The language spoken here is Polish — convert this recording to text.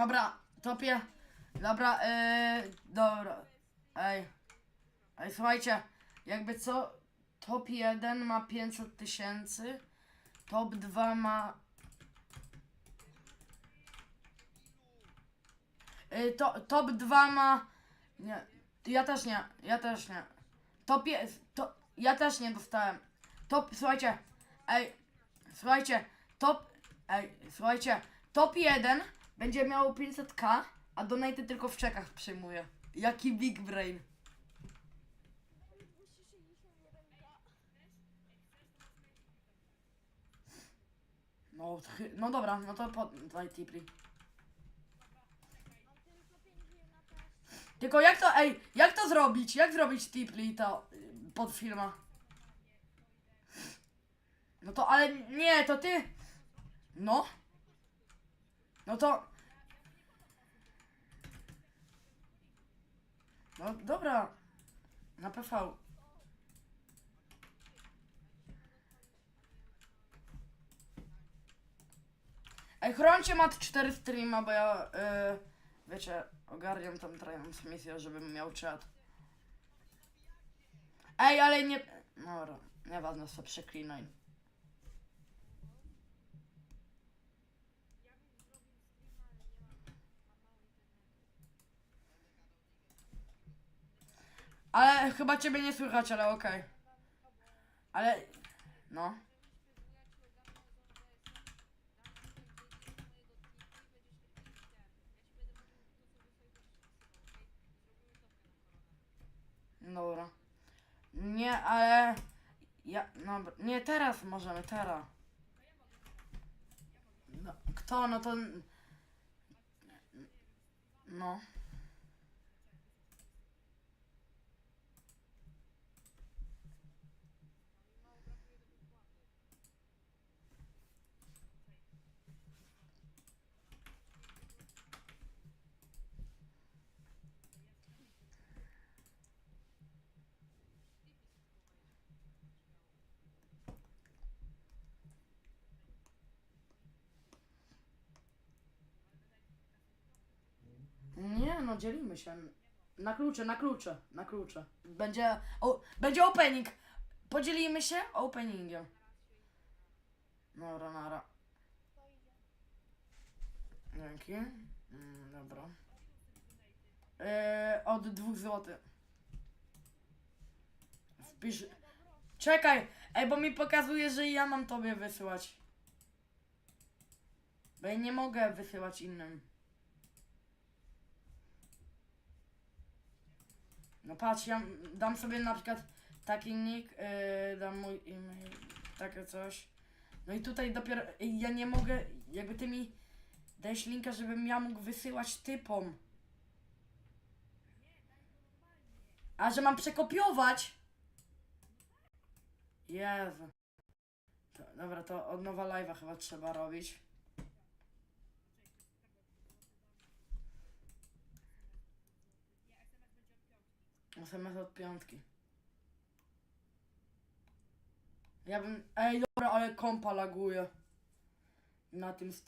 Dobra, topie. Dobra, yy, dobra. Ej. Ej, słuchajcie, jakby co, top 1 ma 500 tysięcy, top 2 ma... Yy, to, top 2 ma... Nie, ja też nie, ja też nie. Top je, to, ja też nie dostałem. Top, słuchajcie, ej, słuchajcie, top, ej, słuchajcie, top 1 będzie miało 500k, a donate tylko w czekach przyjmuje. Jaki big brain. No, no dobra, no to po, daj tipli. Tylko jak to, ej, jak to zrobić? Jak zrobić tipli to y, pod filma? No to, ale nie, to ty. No. No to. No dobra. Na PV. Ej, chroncie mat 4 streama, bo ja, yy, wiecie, ogarniam tam transmisję, żebym miał czat. Ej, ale nie... Dobra, nieważne, co przeklinaj. Ale chyba ciebie nie słychać, ale okej. Ale... No. Dobra. Nie, ale... Ja... No, nie, teraz możemy, teraz. No, kto? No to... No. Nie, no dzielimy się. Na klucze, na klucze, na klucze. Będzie, o, będzie opening. Podzielimy się openingiem. Dobra, nara. Dzięki. Mm, dobra. Yy, od dwóch złotych. Wpisz... Czekaj, ej, bo mi pokazuje, że ja mam tobie wysyłać. Bo ja nie mogę wysyłać innym. No patrz, ja dam sobie na przykład taki nick, yy, dam mój e-mail, takie coś. No i tutaj dopiero, ja nie mogę, jakby ty mi dajesz linka, żebym ja mógł wysyłać typom. A że mam przekopiować? Jezu. To, dobra, to od nowa live'a chyba trzeba robić. SMS od piątki. Ja bym. Ej, dobra, ale kompa laguje. Na tym